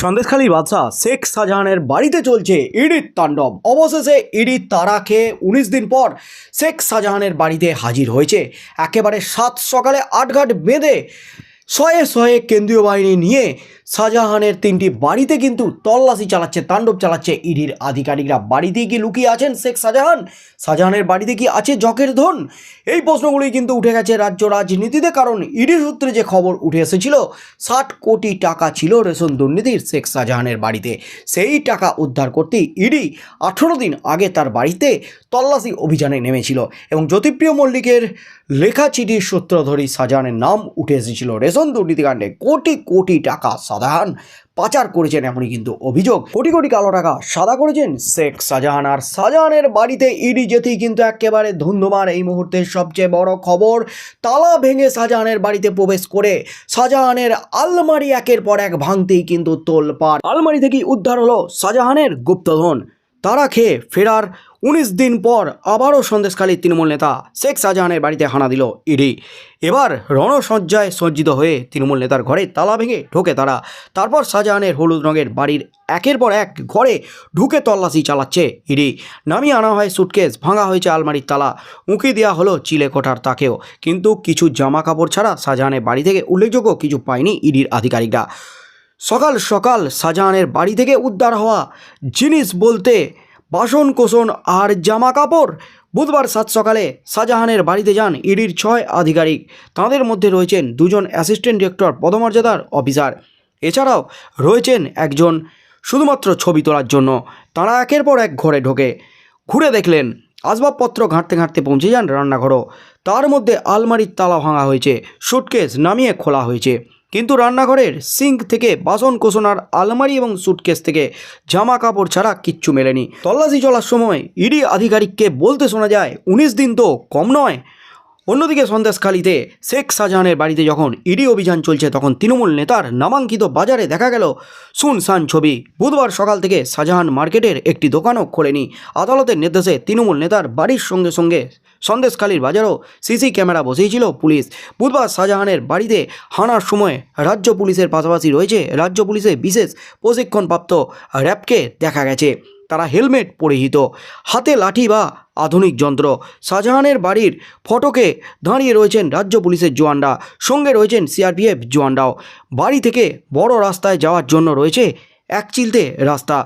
সন্দেশখালীর বাদশাহ শেখ শাহজাহানের বাড়িতে চলছে ইডির তাণ্ডব। অবশেষে ইডি তারা খেয়ে উনিশ দিন পর শেখ শাহজাহানের বাড়িতে হাজির হয়েছে। একেবারে সাত সকালে আটঘাট বেঁধে শয়ে শয়ে কেন্দ্রীয় বাহিনী নিয়ে শাহজাহানের তিনটি বাড়িতে কিন্তু তল্লাশি চালাচ্ছে, তাণ্ডব চালাচ্ছে ইডির আধিকারিকরা। বাড়িতেই কি লুকিয়ে আছেন শেখ শাহজাহান। শাহজাহানের বাড়িতে কি আছে জকের ধন? এই প্রশ্নগুলি কিন্তু উঠে গেছে রাজ্য রাজনীতিতে, কারণ ইডির সূত্রে যে খবর উঠে এসেছিল, ষাট কোটি টাকা ছিল রেশন দুর্নীতির শেখ শাহজাহানের বাড়িতে। সেই টাকা উদ্ধার করতেই ইডি আঠেরো দিন আগে তার বাড়িতে তল্লাশি অভিযানে নেমেছিল এবং জ্যোতিপ্রিয় মল্লিকের লেখা চিঠির সূত্র ধরেই শাহজাহানের নাম উঠে এসেছিল। রেশন দুর্নীতিকাণ্ডে কোটি কোটি টাকা শাহজাহান পাচার করেছেন এমনই কিন্তু অভিযোগ। কোটি কোটি কালো টাকা সাদা করেছেন শেখ শাহজাহান। আর শাহজাহানের বাড়িতে ইডি যেতেই কিন্তু একেবারে ধুন্ধুমার এই মুহূর্তের সবচেয়ে বড় খবর, তালা ভেঙে শাহজাহানের বাড়িতে প্রবেশ করে শাহজাহানের আলমারি একের পর এক ভাঙতেই কিন্তু তোলপাড়। আলমারি থেকেই উদ্ধার হলো শাহজাহানের গুপ্তধন। তারা খেয়ে ফেরার উনিশ দিন পর আবারও সন্দেশখালীর তৃণমূল নেতা শেখ শাহজাহানের বাড়িতে হানা দিল ইডি। এবার রণসজ্জায় সজ্জিত হয়ে তৃণমূল নেতার ঘরে তালা ভেঙে ঢোকে তারা। তারপর শাহজাহানের হলুদ রঙের বাড়ির একের পর এক ঘরে ঢুকে তল্লাশি চালাচ্ছে ইডি। নামিয়ে আনা হয় সুটকেস, ভাঙা হয়েছে আলমারির তালা। উঁকি দেওয়া হলো চিলে কোঠার তাকেও। কিন্তু কিছু জামা কাপড় ছাড়া শাহজাহানের বাড়ি থেকে উল্লেখযোগ্য কিছু পায়নি ইডির আধিকারিকরা। সকাল সকাল শাহজাহানের বাড়ি থেকে উদ্ধার হওয়া জিনিস বলতে বাসন কোসন আর জামা কাপড় বুধবার সাত সকালে শাহজাহানের বাড়িতে যান ইডির ছয় আধিকারিক। তাঁদের মধ্যে রয়েছেন দুজন অ্যাসিস্ট্যান্ট ডিরেক্টর, পদমর্যাদার অফিসার। এছাড়াও রয়েছেন একজন শুধুমাত্র ছবি তোলার জন্য। তাঁরা একের পর এক ঘরে ঢোকে। ঘুরে দেখলেন, আসবাবপত্র ঘাঁটতে ঘাঁটতে পৌঁছে যান রান্নাঘরও। তার মধ্যে আলমারির তালা ভাঙা হয়েছে, সুটকেস নামিয়ে খোলা হয়েছে। কিন্তু রান্নাঘরের সিঙ্ক থেকে বাসন কোসনার আলমারি এবং সুটকেস থেকে জামা কাপড় ছাড়া কিচ্ছু মেলেনি। তল্লাশি চলার সময় ইডি আধিকারিককে বলতে শোনা যায়, উনিশ দিন তো কম নয়। অন্যদিকে সন্দেশখালীতে শেখ শাহজাহানের বাড়িতে যখন ইডি অভিযান চলছে, তখন তৃণমূল নেতার নামাঙ্কিত বাজারে দেখা গেল সুনসান ছবি। বুধবার সকাল থেকে শাহজাহান মার্কেটের একটি দোকানও খোলেনি। আদালতের নির্দেশে তৃণমূল নেতার বাড়ির সঙ্গে সঙ্গে সন্দেশখালীর বাজারও সিসি ক্যামেরা বসিয়েছিল পুলিশ। বুধবার শাহজাহানের বাড়িতে হানার সময় রাজ্য পুলিশের পাশাপাশি রয়েছে রাজ্য পুলিশের বিশেষ প্রশিক্ষণপ্রাপ্ত র্যাবকে দেখা গেছে। তারা হেলমেট পরিহিত, হাতে লাঠি বা আধুনিক যন্ত্র। শাহজাহানের বাড়ির ফটকে দাঁড়িয়ে রয়েছেন রাজ্য পুলিশের জওয়ানরা সঙ্গে রয়েছেন সিআরপিএফ জওয়ানরাও বাড়ি থেকে বড় রাস্তায় যাওয়ার জন্য রয়েছে এক চিলতে রাস্তা।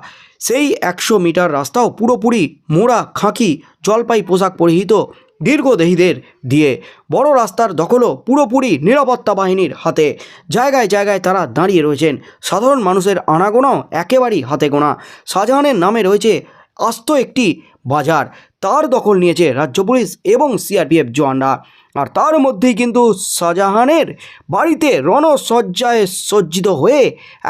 সেই একশো মিটার রাস্তাও পুরোপুরি মোড়া, খাঁকি, জলপাই পোশাক পরিহিত দীর্ঘদেহীদের দিয়ে বড় রাস্তার দখলও পুরোপুরি নিরাপত্তা বাহিনীর হাতে। জায়গায় জায়গায় তারা দাঁড়িয়ে রয়েছেন। সাধারণ মানুষের আনাগোনাও একেবারেই হাতে গোনা। শাহজাহানের নামে রয়েছে আস্ত একটি বাজার। তার দখল নিয়েছে রাজ্য পুলিশ এবং সিআরপিএফ জওয়ানরা। আর তার মধ্যেই কিন্তু শাহজাহানের বাড়িতে রণসজ্জায় সজ্জিত হয়ে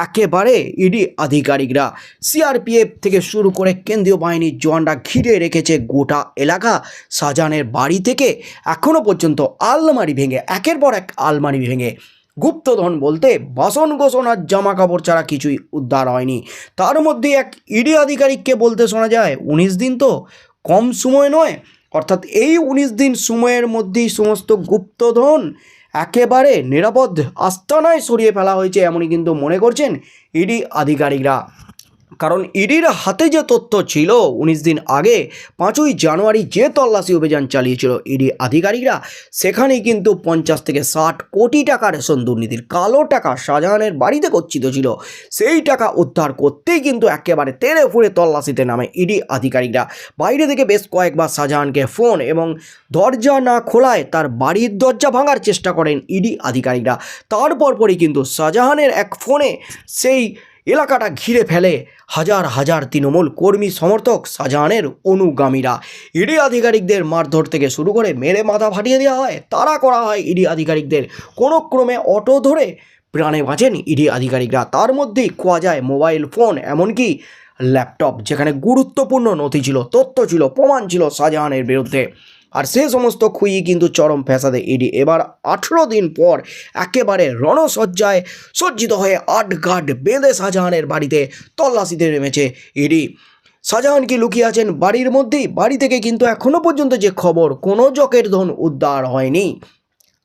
একেবারে ইডি আধিকারিকরা। সিআরপিএফ থেকে শুরু করে কেন্দ্রীয় বাহিনীর জওয়ানরা ঘিরে রেখেছে গোটা এলাকা। শাহজাহানের বাড়ি থেকে এখনও পর্যন্ত আলমারি ভেঙে, একের পর এক আলমারি ভেঙে। গুপ্তধন বলতে বাসন আর জামা কাপড় ছাড়া কিছুই উদ্ধার হয়নি। তার মধ্যে এক ইডি আধিকারিককে বলতে শোনা যায়, উনিশ দিন তো কম সময় নয়, অর্থাৎ এই উনিশ দিন সময়ের মধ্যেই সমস্ত গুপ্তধন একেবারে নিরাপদ আস্তানায় সরিয়ে ফেলা হয়েছে, এমনই কিন্তু মনে করছেন ইডি আধিকারিকরা। কারণ ইডির হাতে যে তথ্য ছিল, উনিশ দিন আগে, পাঁচই জানুয়ারি যে তল্লাশি অভিযান চালিয়েছিল ইডি আধিকারিকরা, সেখানেই কিন্তু পঞ্চাশ থেকে ষাট কোটি টাকা রেশন দুর্নীতির কালো টাকা শাহজাহানের বাড়িতে গচ্ছিত ছিল। সেই টাকা উদ্ধার করতেই কিন্তু একেবারে তেড়ে ফুড়ে তল্লাশিতে নামে ইডি আধিকারিকরা। বাইরে থেকে বেশ কয়েকবার শাহজাহানকে ফোন এবং দরজা না খোলায় তার বাড়ির দরজা ভাঙার চেষ্টা করেন ইডি আধিকারিকরা। তারপর পরই কিন্তু শাহজাহানের এক ফোনে সেই এলাকাটা ঘিরে ফেলে। হাজার হাজার তৃণমূল কর্মী সমর্থক শাহজাহানের অনুগামীরা। ইডি আধিকারিকদের মারধর থেকে শুরু করে মেরে মাথা ফাটিয়ে দেওয়া হয় তারা করা হয় ইডি আধিকারিকদের। কোনো ক্রমে অটো ধরে প্রাণে বাঁচেন ইডি আধিকারিকরা। তার মধ্যেই খোয়া যায় মোবাইল ফোন, এমনকি ল্যাপটপ, যেখানে গুরুত্বপূর্ণ নথি ছিল, তথ্য ছিল, প্রমাণ ছিল শাহজাহানের বিরুদ্ধে। আর সে সমস্ত খুঁই কিন্তু চরম ফ্যাসাদে ইডি। এবার আঠেরো দিন পর একেবারে রণসজ্জায় সজ্জিত হয়ে আট গাট বেঁধে শাহজাহানের বাড়িতে তল্লাশিতে নেমেছে ইডি। শাহজাহান কি লুকিয়ে আছেন বাড়ির মধ্যেই? বাড়ি থেকে কিন্তু এখনও পর্যন্ত যে খবর, কোনো জকের ধন উদ্ধার হয়নি।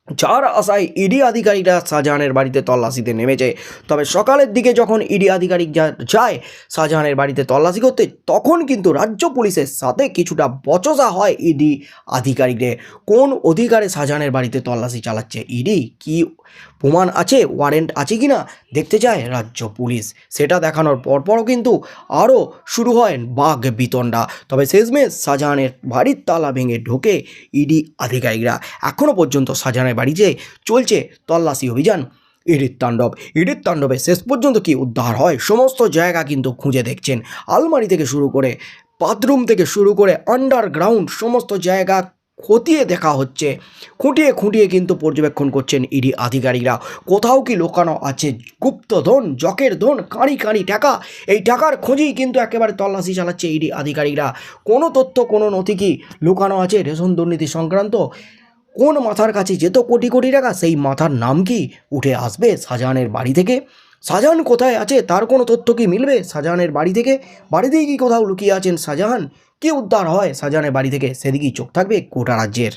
যার আশায় ইডি আধিকারিকরা শাহজাহানের বাড়িতে তল্লাশিতে নেমেছে। তবে সকালের দিকে যখন ইডি আধিকারিক যায় শাহজাহানের বাড়িতে তল্লাশি করতে, তখন কিন্তু রাজ্য পুলিশের সাথে কিছুটা বচসা হয় ইডি আধিকারিকদের। কোন অধিকারে শাহজাহানের বাড়িতে তল্লাশি চালাচ্ছে ইডি? কি প্রমাণ আছে, ওয়ারেন্ট আছে কি না দেখতে চায় রাজ্য পুলিশ। সেটা দেখানোর পরপরও কিন্তু আরও শুরু হয় বাঘ বিতণ্ডা। তবে শেষমেশ শাহজাহানের বাড়ির তালা ভেঙে ঢোকে ইডি আধিকারিকরা। এখনও পর্যন্ত শাহজাহানের বাড়িতে চলছে তল্লাশি অভিযান। ইডির তাণ্ডব ইডির তাণ্ডবে শেষ পর্যন্ত কি উদ্ধার হয়? সমস্ত জায়গা কিন্তু খুঁজে দেখছেন। আলমারি থেকে শুরু করে বাথরুম থেকে শুরু করে আন্ডারগ্রাউন্ড সমস্ত জায়গা খতিয়ে দেখা হচ্ছে। খুঁটিয়ে খুঁটিয়ে কিন্তু পর্যবেক্ষণ করছেন ইডি আধিকারিকরা। কোথাও কি লোকানো আছে? গুপ্তধন, জকের ধন, কাঁড়ি কাঁড়ি টাকা। এই টাকার খোঁজেই কিন্তু একেবারে তল্লাশি চালাচ্ছে ইডি আধিকারিকরা। কোনো তথ্য, কোনো নথি কি লুকানো আছে? রেশন দুর্নীতি সংক্রান্ত কোন মাথার কাছে যেত কোটি কোটি টাকা? সেই মাথার নাম কি? উঠে আসবে শাহজাহানের বাড়ি থেকে। শাহজাহান কোথায় আছে? তার কোনো তথ্য কি মিলবে? শাহজাহানের বাড়ি থেকে? বাড়িতেই কি কোথাও লুকিয়ে আছেন শাহজাহান কে উদ্ধার হয় শাহজাহানের বাড়ি থেকে? সেদিকেই চোখ থাকবে গোটা রাজ্যের।